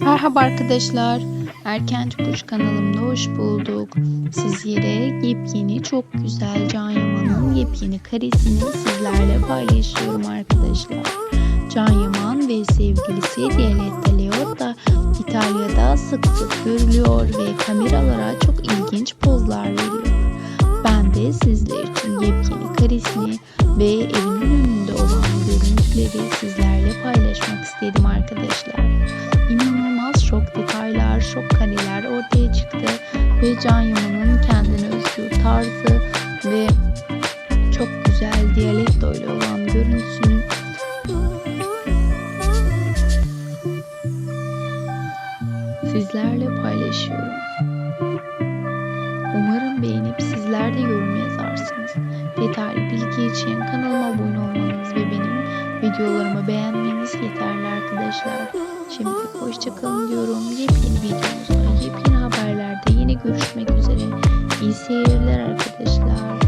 Merhaba arkadaşlar. Erkenci Kuş kanalımda hoş bulduk. Sizlere yepyeni çok güzel Can Yaman'ın yepyeni karesini sizlerle paylaşıyorum arkadaşlar. Can Yaman ve sevgilisi Violetta Leotta İtalya'da sık sık görülüyor ve kameralara çok ilginç pozlar veriyor. Ben de sizler için yepyeni karesini ve evinin önünde olan görüntüleri sizlerle paylaşmak istedim arkadaşlar. Ve Can Yaman'ın kendine özgü tarzı ve çok güzel diyalekto ile olan görüntüsünü sizlerle paylaşıyorum. Umarım beğenip sizler de yorum yazarsınız. Detaylı bilgi için kanalıma abone olmanız ve benim videolarımı beğenmeniz yeterli arkadaşlar. Şimdi hoşçakalın diyorum. Yepyeni videomuzda, İyi seyirler arkadaşlar.